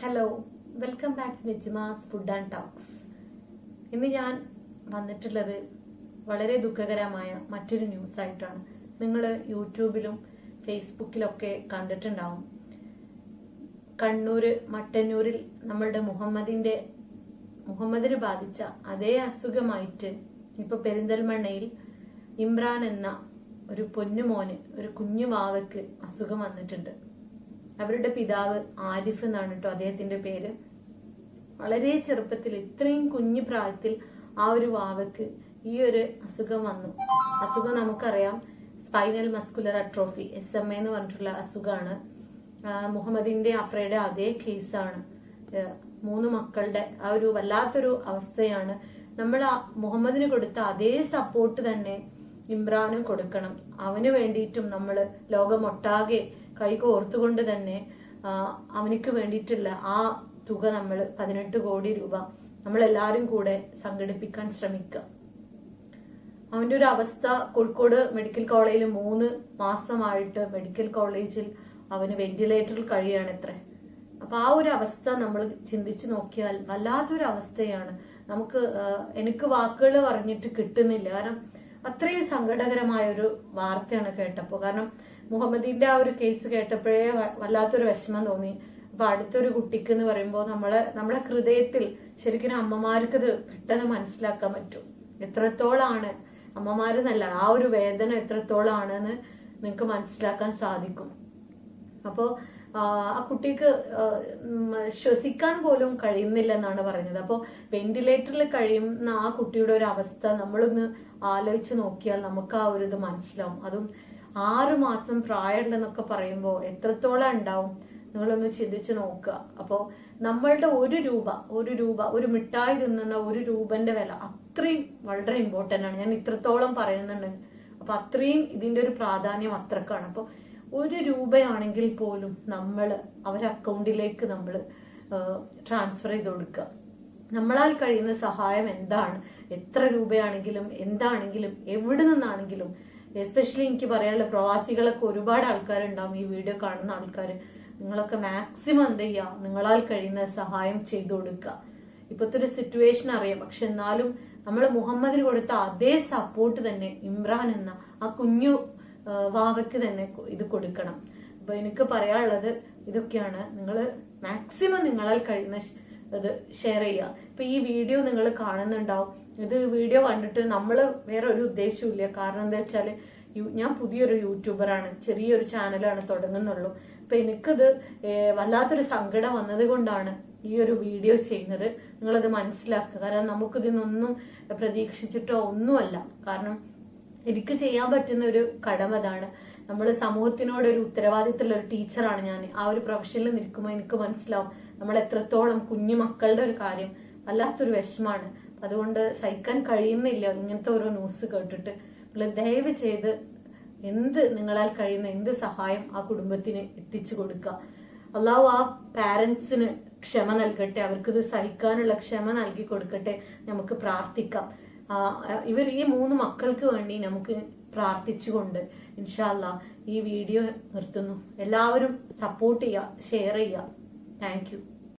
Hello welcome back Nijma's food and talks ഇന്ന് ഞാൻ വന്നിട്ടുള്ളത് വളരെ ദുഃഖകരമായ മറ്റൊരു ന്യൂസ് ആയിട്ടാണ്. നിങ്ങൾ യൂട്യൂബിലും ഫേസ്ബുക്കിലൊക്കെ കണ്ടിട്ടുണ്ടാവും. കണ്ണൂർ മട്ടന്നൂരിൽ നമ്മളുടെ മുഹമ്മദിന്റെ മുഹമ്മദിന് ബാധിച്ച അതേ അസുഖമായിട്ട് ഇപ്പോൾ പെരിന്തൽമണ്ണയിൽ ഇമ്രാൻ എന്ന ഒരു പൊന്നുമോന് ഒരു കുഞ്ഞു വാവയ്ക്ക് അസുഖം വന്നിട്ടുണ്ട്. അവരുടെ പിതാവ് ആരിഫ് എന്നാണ് കേട്ടോ അദ്ദേഹത്തിന്റെ പേര്. വളരെ ചെറുപ്പത്തിൽ ഇത്രയും കുഞ്ഞു പ്രായത്തിൽ ആ ഒരു വാവയ്ക്ക് ഈ ഒരു അസുഖം വന്നു. അസുഖം നമുക്കറിയാം spinal muscular atrophy S M എന്ന് പറഞ്ഞിട്ടുള്ള അസുഖമാണ് മുഹമ്മദിന്റെ അഫ്രയുടെ അതേ കേസാണ്. മൂന്ന് മക്കളുടെ ആ ഒരു വല്ലാത്തൊരു അവസ്ഥയാണ്. നമ്മൾ മുഹമ്മദിന് കൊടുത്ത അതേ സപ്പോർട്ട് തന്നെ ഇമ്രാനും കൊടുക്കണം. അവന് വേണ്ടിയിട്ടും നമ്മൾ ലോകമൊട്ടാകെ കൈകോർത്തുകൊണ്ട് തന്നെ അവനിക്ക് വേണ്ടിയിട്ടുള്ള ആ തുക നമ്മൾ പതിനെട്ട് കോടി രൂപ നമ്മൾ എല്ലാവരും കൂടെ സംഘടിപ്പിക്കാൻ ശ്രമിക്കുക. അവന്റെ ഒരു അവസ്ഥ കോഴിക്കോട് മെഡിക്കൽ കോളേജിൽ മൂന്ന് മാസമായിട്ട് മെഡിക്കൽ കോളേജിൽ അവന് വെന്റിലേറ്ററിൽ കഴിയാണ് എത്ര അപ്പൊ ആ ഒരു അവസ്ഥ നമ്മൾ ചിന്തിച്ചു നോക്കിയാൽ വല്ലാത്തൊരു അവസ്ഥയാണ്. നമുക്ക് എനിക്ക് വാക്കുകൾ പറഞ്ഞിട്ട് കിട്ടുന്നില്ല. കാരണം അത്രയും സങ്കടകരമായ ഒരു വാർത്തയാണ് കേട്ടപ്പോൾ. കാരണം മുഹമ്മദിന്റെ ആ ഒരു കേസ് കേട്ടപ്പോഴേ വല്ലാത്തൊരു വിഷമം തോന്നി. അപ്പൊ അടുത്തൊരു കുട്ടിക്ക് എന്ന് പറയുമ്പോൾ നമ്മളെ നമ്മളെ ഹൃദയത്തിൽ ശരിക്കും അമ്മമാർക്ക് ഇത് പെട്ടെന്ന് മനസ്സിലാക്കാൻ പറ്റും. എത്രത്തോളാണ് അമ്മമാരെന്നല്ല ആ ഒരു വേദന എത്രത്തോളാണെന്ന് നിങ്ങൾക്ക് മനസ്സിലാക്കാൻ സാധിക്കും. അപ്പോ ആ ആ കുട്ടിക്ക് ശ്വസിക്കാൻ പോലും കഴിയുന്നില്ല എന്നാണ് പറയുന്നത്. അപ്പോൾ വെന്റിലേറ്ററിൽ കഴിയുന്ന ആ കുട്ടിയുടെ ഒരു അവസ്ഥ നമ്മളൊന്ന് ആലോചിച്ച് നോക്കിയാൽ നമുക്ക് ആ ഒരു ഇത് മനസ്സിലാവും. അതും ആറു മാസം പ്രായമുണ്ടെന്നൊക്കെ പറയുമ്പോൾ എത്രത്തോളം ഉണ്ടാവും? നിങ്ങളൊന്ന് ചിന്തിച്ചു നോക്കുക. അപ്പോൾ നമ്മളുടെ ഒരു രൂപ ഒരു രൂപ ഒരു മിഠായി തിന്നുന്ന ഒരു രൂപന്റെ വില അത്രയും വളരെ ഇമ്പോർട്ടന്റ് ആണ്. ഞാൻ ഇത്രത്തോളം പറയുന്നുണ്ട്. അപ്പൊ അത്രയും ഇതിന്റെ ഒരു പ്രാധാന്യം അത്രക്കാണ്. അപ്പോൾ ഒരു രൂപയാണെങ്കിൽ പോലും നമ്മൾ അവരെ അക്കൗണ്ടിലേക്ക് നമ്മൾ ട്രാൻസ്ഫർ ചെയ്ത് കൊടുക്കുക. നമ്മളാൽ കഴിയുന്ന സഹായം എന്താണ്? എത്ര രൂപയാണെങ്കിലും എന്താണെങ്കിലും എവിടെ നിന്നാണെങ്കിലും എസ്പെഷ്യലി എനിക്ക് പറയാനുള്ള പ്രവാസികളൊക്കെ ഒരുപാട് ആൾക്കാരുണ്ടാവും ഈ വീഡിയോ കാണുന്ന ആൾക്കാർ നിങ്ങളൊക്കെ മാക്സിമം എന്ത് ചെയ്യുക നിങ്ങളാൽ കഴിയുന്ന സഹായം ചെയ്തു കൊടുക്കുക. ഇപ്പോഴത്തെ ഒരു സിറ്റുവേഷൻ അറിയാം. പക്ഷെ എന്നാലും നമ്മൾ മുഹമ്മദിന് കൊടുത്ത അതേ സപ്പോർട്ട് തന്നെ ഇമ്രാൻ എന്ന ആ കുഞ്ഞു വാവയ്ക്ക് തന്നെ ഇത് കൊടുക്കണം. അപ്പൊ എനിക്ക് പറയാനുള്ളത് ഇതൊക്കെയാണ്. നിങ്ങൾ മാക്സിമം നിങ്ങളാൽ കഴിയുന്ന ഇത് ഷെയർ ചെയ്യുക. ഇപ്പൊ ഈ വീഡിയോ നിങ്ങൾ കാണുന്നുണ്ടാവും. ഇത് വീഡിയോ കണ്ടിട്ട് നമ്മൾ വേറെ ഒരു ഉദ്ദേശവും ഇല്ല കാരണം എന്താ വെച്ചാൽ ഞാൻ പുതിയൊരു യൂട്യൂബറാണ്. ചെറിയൊരു ചാനലാണ് തുടങ്ങുന്നുള്ളൂ. അപ്പൊ എനിക്കത് വല്ലാത്തൊരു സങ്കടം വന്നത് കൊണ്ടാണ് ഈ ഒരു വീഡിയോ ചെയ്യുന്നത്. നിങ്ങളത് മനസ്സിലാക്കുക. കാരണം നമുക്കിതിനൊന്നും പ്രതീക്ഷിച്ചിട്ടോ ഒന്നുമല്ല. കാരണം എനിക്ക് ചെയ്യാൻ പറ്റുന്ന ഒരു കടമ അതാണ് നമ്മൾ സമൂഹത്തിനോട് ഒരു ഉത്തരവാദിത്തമുള്ള ഒരു ടീച്ചറാണ് ഞാൻ ആ ഒരു പ്രൊഫഷനിൽ നിൽക്കുമ്പോൾ എനിക്ക് മനസ്സിലാവും നമ്മൾ എത്രത്തോളം കുഞ്ഞു മക്കളുടെ ഒരു കാര്യം വല്ലാത്തൊരു വിഷമാണ് അതുകൊണ്ട് സഹിക്കാൻ കഴിയുന്നില്ല ഇങ്ങനത്തെ ഓരോ ന്യൂസ് കേട്ടിട്ട്. നിങ്ങൾ ദയവ് ചെയ്ത് എന്ത് നിങ്ങളാൽ കഴിയുന്ന എന്ത് സഹായം ആ കുടുംബത്തിന് എത്തിച്ചു കൊടുക്കുക. അള്ളാഹു ആ പാരൻസിന് ക്ഷമ നൽകട്ടെ അവർക്കിത് സഹിക്കാനുള്ള ക്ഷമ നൽകി കൊടുക്കട്ടെ നമുക്ക് പ്രാർത്ഥിക്കാം. ഇവർ ഈ മൂന്ന് മക്കൾക്ക് വേണ്ടി നമുക്ക് പ്രാർത്ഥിച്ചുകൊണ്ട് ഇൻഷാല്ല ഈ വീഡിയോ നിർത്തുന്നു. എല്ലാവരും സപ്പോർട്ട് ചെയ്യുക ഷെയർ ചെയ്യുക. താങ്ക്